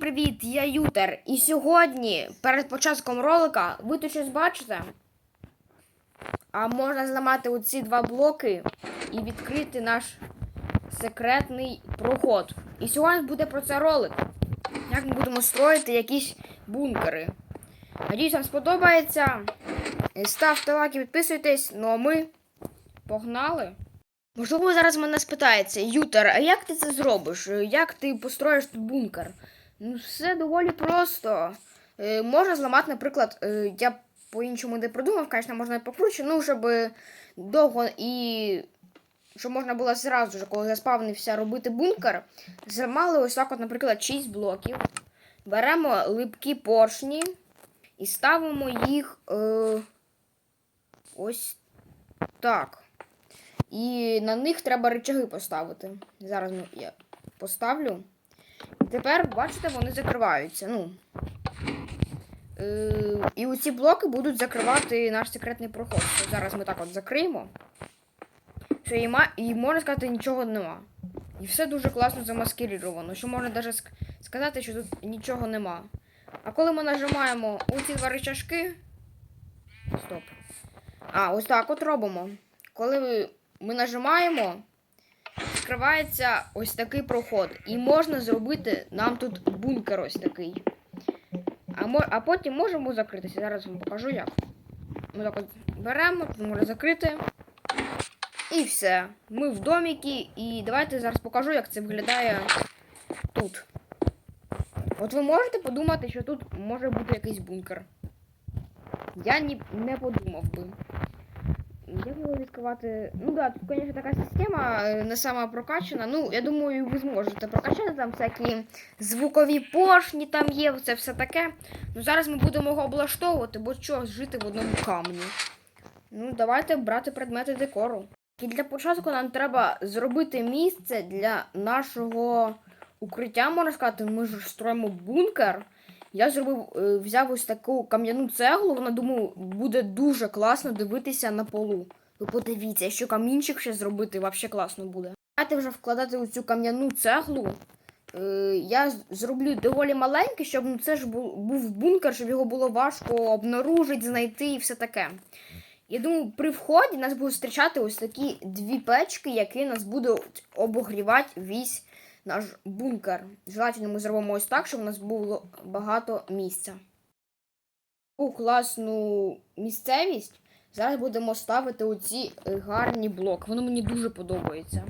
Привіт, я Ютер. І сьогодні, перед початком ролика, ви тут щось бачите? А можна зламати оці два блоки і відкрити наш секретний проход. І сьогодні буде про це ролик. Як ми будемо строїти якісь бункери. Надіюсь, вам сподобається. Ставте лайки, підписуйтесь. Ну а ми погнали. Можливо, зараз мене спитається, Ютер, а як ти це зробиш? Як ти построїш тут бункер? Ну, все доволі просто. Е, можна зламати, наприклад, е, я по-іншому не придумав, звісно, можна і покруче, ну, щоб довго і. Щоб можна було зразу ж, коли заспавнився робити бункер, зламали ось так, от, наприклад, 6 блоків. Беремо липкі поршні і ставимо їх е, ось так. І на них треба рычаги поставити. Зараз я поставлю. Тепер, бачите, вони закриваються. Ну. Е, і оці блоки будуть закривати наш секретний проход. Зараз ми так от закриємо. Що і, і можна сказати, нічого нема. І все дуже класно замаскировано. Що можна навіть сказати, що тут нічого нема. А коли ми нажимаємо оці два рычажки. Стоп. А, ось так от робимо. Коли ми нажимаємо, відкривається ось такий проход. І можна зробити нам тут бункер ось такий. А, мо- а потім можемо закритися. Зараз вам покажу як. Ми так от беремо, тут можна закрити. І все. Ми в доміки. І давайте зараз покажу, як це виглядає тут. От ви можете подумати, що тут може бути якийсь бункер. Я ні, не подумав би. Як його відкривати? Ну да, тут, звісно, така система е, не сама прокачана. Ну, я думаю, ви зможете прокачати там всякі звукові поршні там є, це все таке. Ну зараз ми будемо його облаштовувати, бо що жити в одному камні. Ну, давайте брати предмети декору. І для початку нам треба зробити місце для нашого укриття, можна сказати. Ми ж строїмо бункер. Я зробив, е, взяв ось таку кам'яну цеглу, вона думаю, буде дуже класно дивитися на полу. Ви подивіться, що камінчик ще зробити, взагалі класно буде. Давайте вже вкладати у цю кам'яну цеглу. Е, я зроблю доволі маленький, щоб ну, це ж був бункер, щоб його було важко обнаружити, знайти і все таке. Я думаю, при вході нас будуть зустрічати ось такі дві печки, які нас будуть обогрівати весь наш бункер. Желательно ми зробимо ось так, щоб у нас було багато місця. Таку класну місцевість зараз будемо ставити оці е, гарні блоки. Воно мені дуже подобається.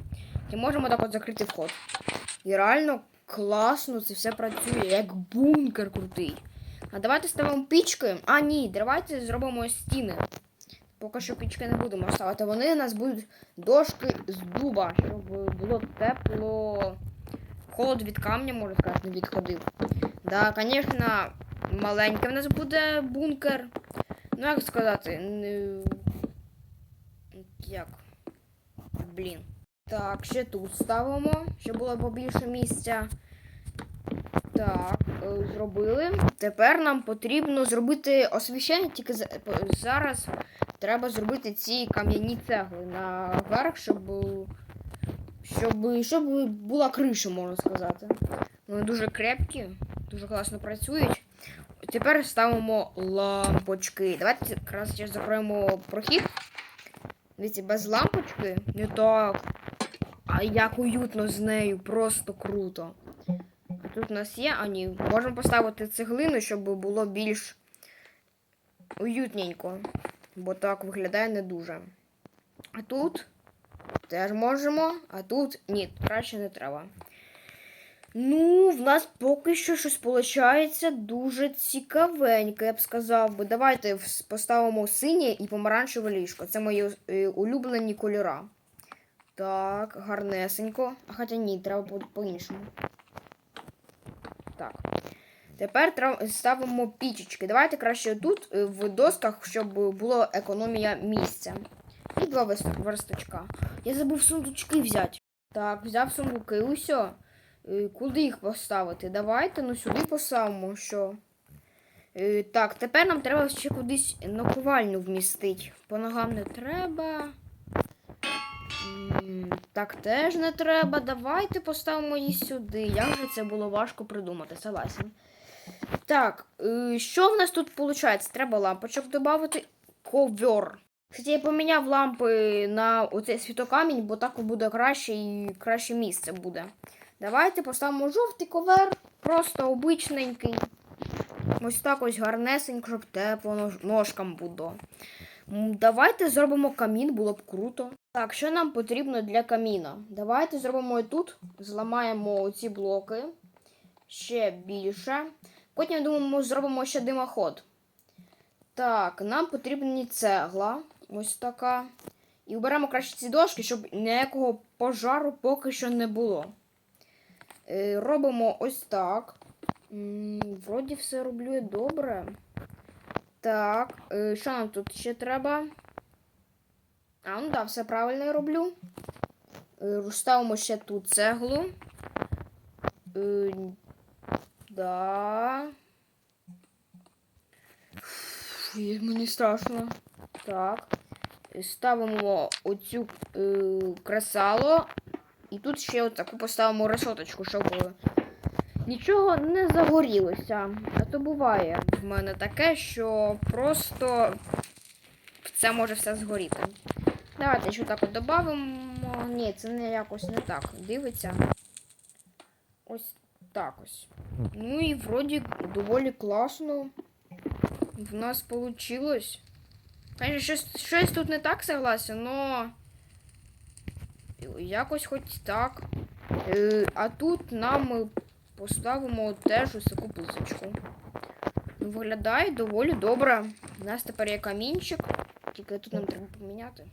І можемо так от закрити вход. І реально класно це все працює, як бункер крутий. А давайте ставимо пічки. А, ні, давайте зробимо стіни. Поки що пічки не будемо ставити. Вони у нас будуть дошки з дуба, щоб було тепло. Холод від камня, можна сказати, відходив. Да, звісно, маленький в нас буде бункер. Ну, як сказати, як? Блін. Так, ще тут ставимо, щоб було побільше місця. Так, е, зробили. Тепер нам потрібно зробити освіщення, тільки зараз треба зробити ці кам'яні цегли наверх, щоб, щоб, щоб була криша, можна сказати. Вони дуже крепкі, дуже класно працюють. Тепер ставимо лампочки. Давайте якраз зараз закроємо прохід. Дивіться, без лампочки не так. А як уютно з нею, просто круто. А тут у нас є, а ні, можемо поставити цеглину, щоб було більш уютненько. Бо так виглядає не дуже. А тут теж можемо, а тут ні, краще не треба. Ну, в нас поки що щось виходить дуже цікавеньке, я б сказав би. Давайте поставимо синє і помаранчеве ліжко. Це мої е, улюблені кольора. Так, гарнесенько. А хоча ні, треба по- по-іншому. Так. Тепер ставимо пічечки. Давайте краще тут, е, в досках, щоб була економія місця. Два верстачка. Я забув сундучки взяти. Так, взяв сундуки, усе. Куди їх поставити? Давайте, ну сюди поставимо, що. Е, Так, тепер нам треба ще кудись наковальню вмістити. По ногам не треба. Так теж не треба. Давайте поставимо її сюди. Як же це було важко придумати, согласен. Так, е, що в нас тут виходить? Треба лампочок додати. Ковер. Кстати, я поміняв лампи на оцей світокамінь, бо так буде краще і краще місце буде. Давайте поставимо жовтий ковер, просто обичненький. Ось так ось гарнесенько, щоб тепло ножкам було. Давайте зробимо камін, було б круто. Так, що нам потрібно для каміна? Давайте зробимо і тут, зламаємо ці блоки ще більше. Потім, я думаю, зробимо ще димоход. Так, нам потрібні цегла. Ось така. І вберемо краще ці дошки, щоб ніякого пожару поки що не було. Е, робимо ось так. Вроді все роблю добре. Так, е, що нам тут ще треба? А, ну да, все правильно я роблю. Е, Ставимо ще тут цеглу. Да. Фу, мені страшно. Так. Ставимо оцю е, кресало. І тут ще отаку поставимо решоточку, щоб нічого не загорілося. А то буває в мене таке, що просто це може все згоріти. Давайте ще так от додамо. Ні, це не якось не так. Дивиться. Ось так ось. Ну і вроді доволі класно. В нас вийшло. Конечно, щось, щось тут не так согласен, но якось хоч так. Е, а тут нам поставимо теж ось таку писочку. Ну, Виглядає доволі добре. У нас тепер є камінчик, тільки тут нам треба поміняти.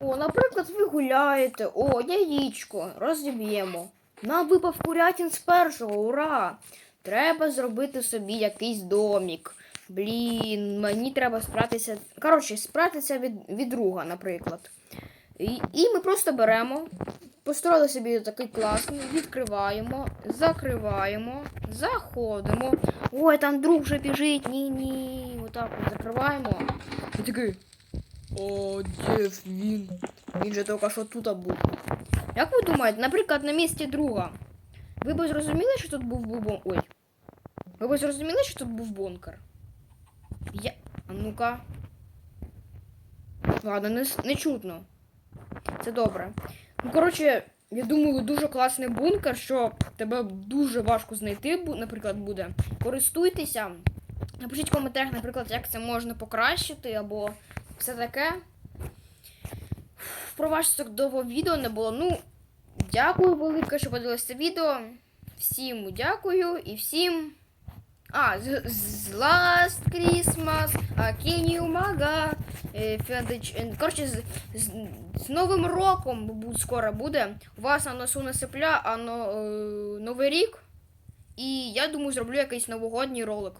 О, наприклад, ви гуляєте. О, яєчко, розіб'ємо. Нам випав курятін з першого, ура! Треба зробити собі якийсь домік. Блін, мені треба спратися. Коротше, спратися від, від друга, наприклад. І, і ми просто беремо, построїли собі такий класний, відкриваємо, закриваємо, заходимо. Ой, там друг вже біжить. Ні-ні. Отак от закриваємо. І такий. О, де він? Він же тільки що тут був. Як ви думаєте, наприклад, на місці друга? Ви б зрозуміли, що тут був бубон. Ой. Ви б зрозуміли, що тут був бункер? Я. А ну-ка. Ладно, не, не чутно. Це добре. Ну, коротше, я думаю, дуже класний бункер, що тебе дуже важко знайти, наприклад, буде. Користуйтеся. Напишіть в коментарях, наприклад, як це можна покращити, або все таке. Впровадження так довго відео не було. Ну, дякую велике, що подивилися відео. Всім дякую і всім. А, з, Last Christmas, а Can you Maga, е, Федич- е, Коротше, з, з, з Новим роком скоро буде. У вас на носу не сипля, а но, е, Новий рік. І я думаю, зроблю якийсь новогодній ролик.